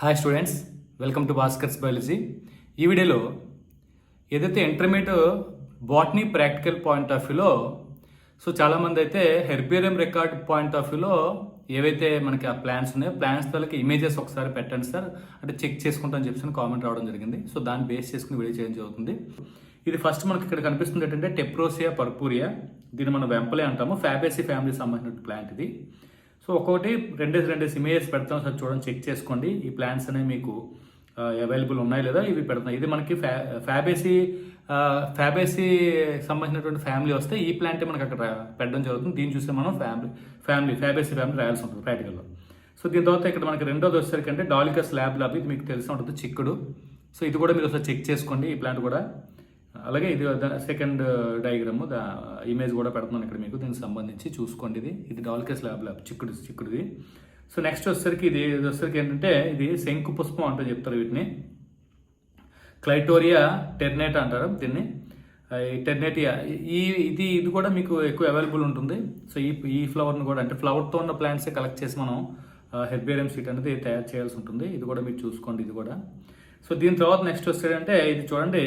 Hi students welcome to Bhaskar's biology ఈ వీడియోలో ఏదైతే intermediate botany practical point of వ్యూలో సో చాలామంది అయితే హెర్బేరియం రికార్డ్ పాయింట్ ఆఫ్ వ్యూలో ఏవైతే మనకి ఆ ప్లాన్స్ ఉన్నాయో ప్లాన్స్ తలకి ఇమేజెస్ ఒకసారి పెట్టండి సార్ అంటే చెక్ చేసుకుంటాం అని చెప్పి కామెంట్ రావడం జరిగింది. సో దాన్ని బేస్ చేసుకుని వీడియో చేయడం జరుగుతుంది. ఇది ఫస్ట్ మనకి ఇక్కడ కనిపిస్తుంది ఏంటంటే టెప్రోసియా పర్పూరియా దీన్ని మనం వెంపలే అంటాము. ఫ్యాబేసి ఫ్యామిలీకి సంబంధించిన ప్లాంట్ ఇది. సో ఒక్కొక్కటి రెండేసి రెండేసి ఇమేజెస్ పెడతాం. సార్ చూడండి చెక్ చేసుకోండి. ఈ ప్లాన్స్ అనేవి మీకు అవైలబుల్ ఉన్నాయి లేదా? ఇవి పెడతాం. ఇది మనకి ఫ్యా ఫ్యాబేసీ ఫ్యాబేసీ సంబంధించినటువంటి ఫ్యామిలీ వస్తే ఈ ప్లాంటే మనకి అక్కడ పెట్టడం జరుగుతుంది. దీన్ని చూస్తే మనం ఫ్యామిలీ ఫ్యామిలీ ఫ్యాబేసీ ఫ్యామిలీ రాయాల్సి ఉంటుంది ప్రాక్టికల్లో సో దీని తర్వాత ఇక్కడ మనకి రెండోది వచ్చేసరికి అంటే డాలికస్ ల్యాబ్ లాబ్ ఇది మీకు తెలిసి ఉంటుంది చిక్కుడు. సో ఇది కూడా మీరు ఒకసారి చెక్ చేసుకోండి ఈ ప్లాంట్ కూడా. అలాగే ఇది సెకండ్ డయాగ్రామ్. దా ఇమేజ్ కూడా పెడుతున్నాను ఇక్కడ మీకు. దీనికి సంబంధించి చూసుకోండి ఇది. ఇది డాల్కెస్ ల్యాబ్ ల్యాబ్. చిక్కుడు చిక్కుడుది. సో నెక్స్ట్ వచ్చేసరికి ఇది ఇది వచ్చేసరికి ఏంటంటే ఇది శంకు పుష్పం అంటూ చెప్తారు వీటిని. క్లైటోరియా టెర్నేట్ అంటారు దీన్ని. టెర్నేటియా ఈ ఇది ఇది కూడా మీకు ఎక్కువ అవైలబుల్ ఉంటుంది. సో ఈ ఈ ఫ్లవర్ని కూడా అంటే ఫ్లవర్తో ఉన్న ప్లాంట్సే కలెక్ట్ చేసి మనం హెర్బేరియం సీట్ అనేది తయారు చేయాల్సి ఉంటుంది. ఇది కూడా మీరు చూసుకోండి ఇది కూడా. సో దీని తర్వాత నెక్స్ట్ వస్తాడంటే ఇది చూడండి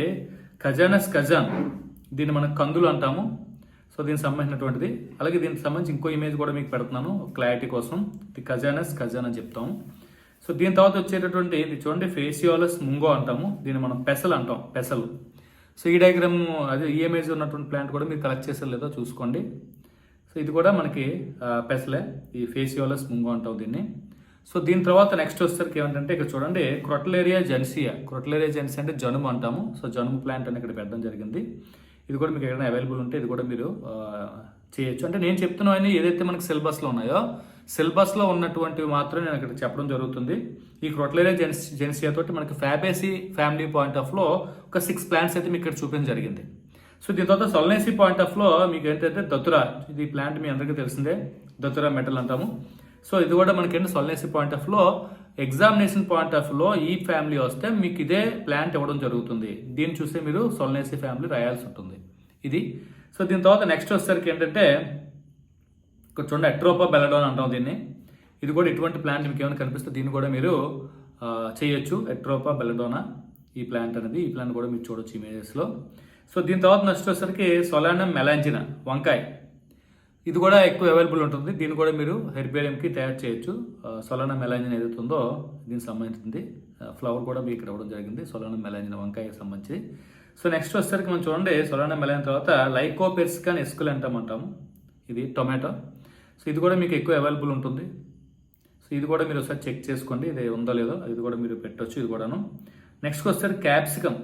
ఖజానస్ ఖజాన్. దీన్ని మనం కందులు అంటాము. సో దీనికి సంబంధించినటువంటిది. అలాగే దీనికి సంబంధించి ఇంకో ఇమేజ్ కూడా మీకు పెడుతున్నాను. క్లారిటీ కోసం. ది ఖజానస్ ఖజాన్ అని చెప్తాము. సో దీని తర్వాత వచ్చేటటువంటి ఇది చూడండి. ఫేసియోలస్ ముంగో అంటాము. దీన్ని మనం పెసలు అంటాం. పెసలు. సో ఈ డయాగ్రామ్ అదే ఈ ఇమేజ్ ఉన్నటువంటి ప్లాంట్ కూడా మీరు కలెక్ట్ చేసారు లేదో చూసుకోండి. సో ఇది కూడా మనకి పెసలే. ఈ ఫేసియోలస్ ముంగో అంటాం దీన్ని. సో దీని తర్వాత నెక్స్ట్ వచ్చేసరికి ఏమంటే ఇక్కడ చూడండి క్రొటలేరియా జెన్సియా క్రొటలేరియా జెన్సి అంటే జనుము అంటాము. సో జనుము ప్లాంట్ అని ఇక్కడ పెట్టడం జరిగింది. ఇది కూడా మీకు ఎక్కడైనా అవైలబుల్ ఉంటే ఇది కూడా మీరు చేయొచ్చు. అంటే నేను చెప్తున్నా అని ఏదైతే మనకి సిలబస్లో ఉన్నాయో సిలబస్లో ఉన్నటువంటివి మాత్రం నేను ఇక్కడ చెప్పడం జరుగుతుంది. ఈ క్రొటలేరియా జెన్స్ జెన్సియా తోటి మనకి ఫ్యాబేసీ ఫ్యామిలీ పాయింట్ ఆఫ్లో ఒక సిక్స్ ప్లాంట్స్ అయితే మీకు ఇక్కడ చూపించడం జరిగింది. సో దీని తర్వాత సొల్నేసీ పాయింట్ ఆఫ్లో మీకు ఏంటంటే దతురా. ఇది ప్లాంట్ మీ అందరికీ తెలిసిందే. దతురా మెటల్ అంటాము. సో ఇది కూడా మనకి ఏంటి? సొలనేసి పాయింట్ ఆఫ్లో ఎగ్జామినేషన్ పాయింట్ ఆఫ్లో ఈ ఫ్యామిలీ వస్తే మీకు ఇదే ప్లాంట్ ఇవ్వడం జరుగుతుంది. దీన్ని చూస్తే మీరు సొలనేసి ఫ్యామిలీ రాయాల్సి ఉంటుంది. ఇది. సో దీని తర్వాత నెక్స్ట్ వచ్చేసరికి ఏంటంటే ఇక్కడ చూడండి అట్రోపా బెలడోన్ అంటాం దీన్ని. ఇది కూడా ఇటువంటి ప్లాంట్ మీకు ఏమైనా కనిపిస్తే దీన్ని కూడా మీరు చేయొచ్చు. ఎట్రోపా బెలడోనా ఈ ప్లాంట్ అనేది. ఈ ప్లాంట్ కూడా మీరు చూడొచ్చు ఇమేజెస్లో సో దీని తర్వాత నెక్స్ట్ వచ్చేసరికి సొలానం మెలాంజినా వంకాయ. ఇది కూడా ఎక్కువ అవైలబుల్ ఉంటుంది. దీన్ని కూడా మీరు హెర్బేరియంకి తయారు చేయొచ్చు. సొలానా మెలాంజిన్ ఏదైతే ఉందో దీనికి సంబంధించింది. ఫ్లవర్ కూడా మీకు ఇక్కడ ఇవ్వడం జరిగింది. సొలానా మెలాంజిన్ వంకాయకి సంబంధించి. సో నెక్స్ట్ వచ్చేసరికి మనం చూడండి. సొలానా మెలాంజిన్ తర్వాత లైకోపెర్సికాన్ ఎస్కుల్ అంటామంటాము ఇది టొమాటో. సో ఇది కూడా మీకు ఎక్కువ అవైలబుల్ ఉంటుంది. సో ఇది కూడా మీరు ఒకసారి చెక్ చేసుకోండి. ఇది ఉందో లేదో ఇది కూడా మీరు పెట్టవచ్చు ఇది కూడాను. నెక్స్ట్ వస్తారు క్యాప్సికమ్.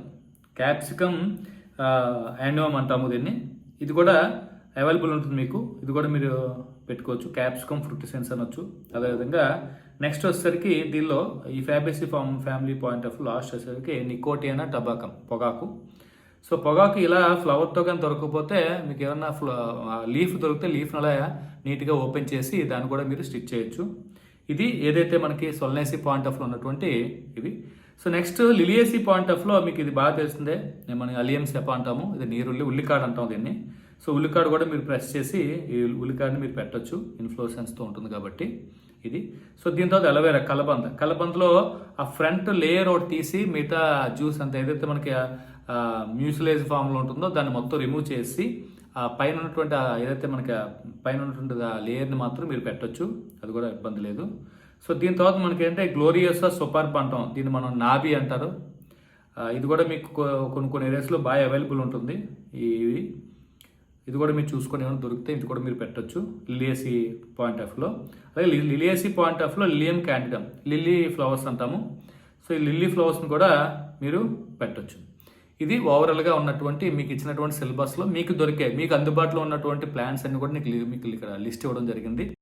క్యాప్సికమ్ యాండోమ్ అంటాము దీన్ని. ఇది కూడా అవైలబుల్ ఉంటుంది మీకు. ఇది కూడా మీరు పెట్టుకోవచ్చు. క్యాప్సికమ్ ఫ్రూటిసెన్స్ అనొచ్చు. అదేవిధంగా నెక్స్ట్ వచ్చేసరికి దీనిలో ఈ ఫ్యాబేసి ఫామ్ ఫ్యామిలీ పాయింట్ ఆఫ్ లాస్ట్ వచ్చేసరికి నికోటియనా టబాకం పొగాకు. సో పొగాకు ఇలా ఫ్లవర్తో కానీ దొరకకపోతే మీకు ఏమన్నా లీఫ్ దొరికితే లీఫ్ని అలా నీట్గా ఓపెన్ చేసి దాన్ని కూడా మీరు స్టిచ్ చేయొచ్చు. ఇది ఏదైతే మనకి సొల్నేసి పాయింట్ ఆఫ్లో ఉన్నటువంటి ఇవి సో నెక్స్ట్ లిలియేసీ పాయింట్ ఆఫ్లో మీకు ఇది బాగా తెలిసిందే. మనం అలియమ్ సెప అంటాము. ఇది నీరుల్లి ఉల్లికాడ అంటాం దీన్ని. సో ఉల్లికాడ కూడా మీరు ప్రెస్ చేసి ఈ ఉల్లికాడని మీరు పెట్టొచ్చు. ఇన్ఫ్లోసెన్స్తో ఉంటుంది కాబట్టి ఇది. సో దీని తర్వాత అలవేరా కలబంద. కలబందలో ఆ ఫ్రంట్ లేయర్ ఒకటి తీసి మిగతా జ్యూస్ అంత ఏదైతే మనకి మ్యూసిలైజ్ ఫామ్లో ఉంటుందో దాన్ని మొత్తం రిమూవ్ చేసి ఆ పైన ఉన్నటువంటి ఏదైతే మనకి పైన ఉన్నటువంటి ఆ లేయర్ని మాత్రం మీరు పెట్టొచ్చు. అది కూడా ఇబ్బంది లేదు. సో దీని తర్వాత మనకి ఏంటంటే గ్లోరియస్ సూపర్బ్ అంటాం దీన్ని మనం నాబి అంటారు. ఇది కూడా మీకు కొన్ని కొన్ని ఏరియాస్లో బాగా అవైలబుల్ ఉంటుంది. ఇవి. ఇది కూడా మీరు చూసుకొని ఏమైనా దొరికితే ఇది కూడా మీరు పెట్టొచ్చు. లిలియసీ పాయింట్ ఆఫ్లో అలాగే లి- లిలియసీ పాయింట్ ఆఫ్లో లిలియం క్యాండిడమ్ లిల్లీ ఫ్లవర్స్ అంటాము. సో ఈ లిల్లీ ఫ్లవర్స్ని కూడా మీరు పెట్టొచ్చు. ఇది ఓవరాల్గా ఉన్నటువంటి మీకు ఇచ్చినటువంటి సిలబస్లో మీకు దొరికే మీకు అందుబాటులో ఉన్నటువంటి ప్లాన్స్ అన్ని కూడా మీకు మీకు ఇక్కడ లిస్ట్ ఇవ్వడం జరిగింది.